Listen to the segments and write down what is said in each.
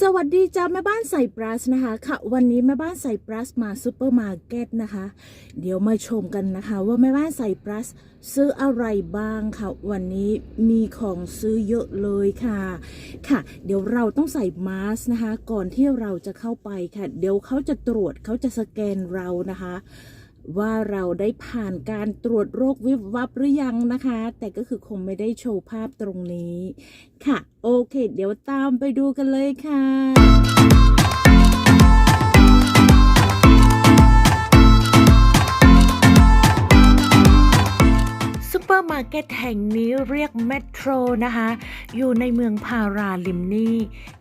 สวัสดีจ้าแม่บ้านใส่ปลัสนะคะค่ะ วันนี้แม่บ้านใส่ปลัสมาซูเปอร์มาร์เก็ตนะคะ เดี๋ยวมาชมกันนะคะ ว่าแม่บ้านใส่ปลัสซื้ออะไรบ้างค่ะ วันนี้มีของซื้อเยอะเลยค่ะค่ะ เดี๋ยวเราต้องใส่มาสก์นะคะ ก่อนที่เราจะเข้าไปค่ะ เดี๋ยวเขาจะตรวจเขาจะสแกนเรานะคะ ว่าเราได้ผ่านการตรวจโรควิบวับหรือยังนะคะ แต่ก็คือคงไม่ได้โชว์ภาพตรงนี้ ค่ะ โอเค เดี๋ยวตามไปดูกันเลยค่ะซูเปอร์มาร์เก็ตแห่งนี้เรียกเมโทรนะคะ อยู่ในเมืองพาราลิมนี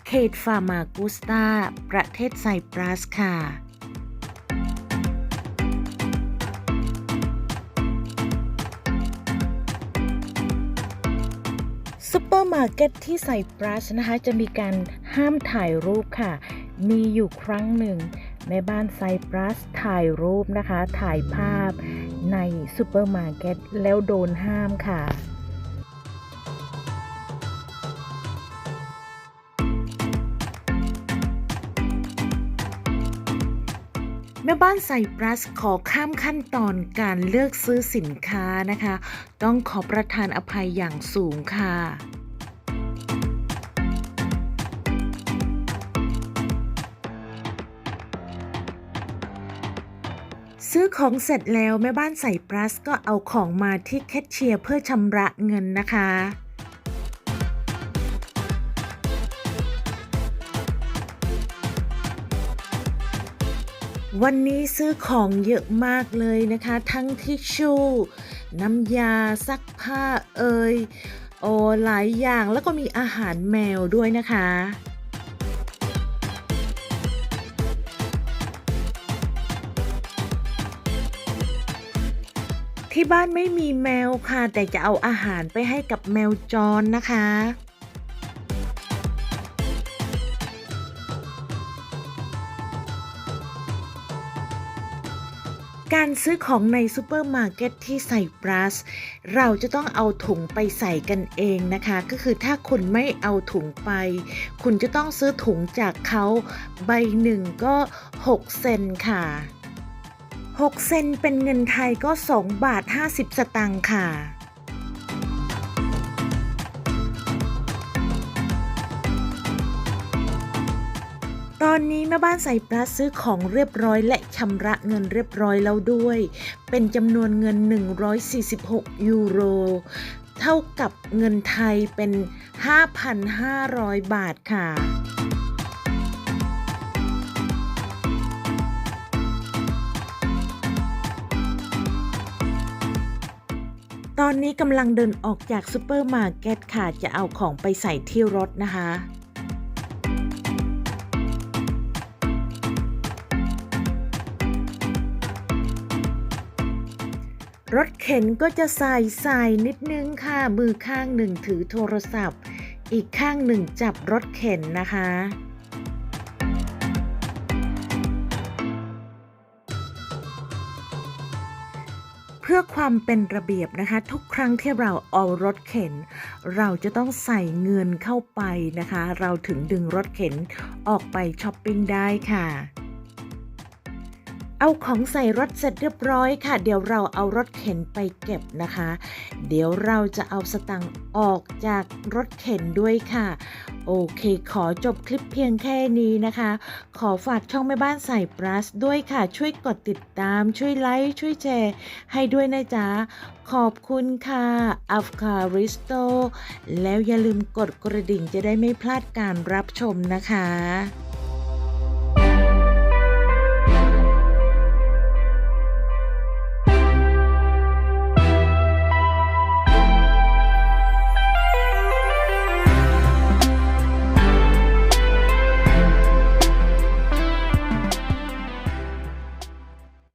เขตฟาร์มากุสตาประเทศไซปรัสค่ะ ซูเปอร์มาร์เก็ตที่ไซปรัสนะคะจะมีการห้ามถ่ายรูปค่ะ มีอยู่ครั้งหนึ่งแม่บ้านไซปรัสถ่ายรูปนะคะ ถ่ายภาพในซูเปอร์มาร์เก็ตแล้วโดนห้ามค่ะ ม่บ้านไซปรัสขอข้ามขั้นตอนการเลือกซื้อสินค้านะคะ ต้องขอประทานอภัยอย่างสูงค่ะซื้อของเสร็จแล้วแม่บ้านใส่ปลัสก็เอาของมาที่แคชเชียร์เพื่อชำระเงินนะคะ วันนี้ซื้อของเยอะมากเลยนะคะ ทั้งทิชชู่ น้ำยาซักผ้าเอ่ยโอ้หลายอย่างแล้วก็มีอาหารแมวด้วยนะคะที่บ้านไม่มีแมวค่ะ แต่จะเอาอาหารไปให้กับแมวจรนะคะ การซื้อของในซูเปอร์มาร์เก็ตที่ไซปรัสเราจะต้องเอาถุงไปใส่กันเองนะคะ ก็คือถ้าคุณไม่เอาถุงไป คุณจะต้องซื้อถุงจากเขาใบหนึ่งก็ 6 เซนค่ะ 6 เซนเป็นเงินไทยก็ 2 บาท 50 สตางค์ค่ะ ตอนนี้แม่บ้านใส่ปลัสซื้อของเรียบร้อย และชำระเงินเรียบร้อยแล้วด้วย เป็นจำนวนเงิน 146 ยูโร เท่ากับเงินไทยเป็น 5,500 บาทค่ะตอนนี้กำลังเดินออกจากซูเปอร์มาร์เก็ตค่ะ จะเอาของไปใส่ที่รถนะคะ รถเข็นก็จะใส่ใส่นิดนึงค่ะ มือข้างหนึ่งถือโทรศัพท์ อีกข้างหนึ่งจับรถเข็นนะคะ เพื่อความเป็นระเบียบนะคะ ทุกครั้งที่เราเอารถเข็น เราจะต้องใส่เงินเข้าไปนะคะ เราถึงดึงรถเข็นออกไปช้อปปิ้งได้ค่ะ เอาของใส่รถเสร็จเรียบร้อยค่ะ เดี๋ยวเราเอารถเข็นไปเก็บนะคะ เดี๋ยวเราจะเอาสตังค์ออกจากรถเข็นด้วยค่ะ โอเค ขอจบคลิปเพียงแค่นี้นะคะ ขอฝากช่องแม่บ้านใส่ปลัสด้วยค่ะ ช่วยกดติดตาม ช่วยไลค์ ช่วยแชร์ ให้ด้วยนะจ๊ะ ขอบคุณค่ะอัฟคาริสโตแล้วอย่าลืมกดกระดิ่งจะได้ไม่พลาดการรับชมนะคะ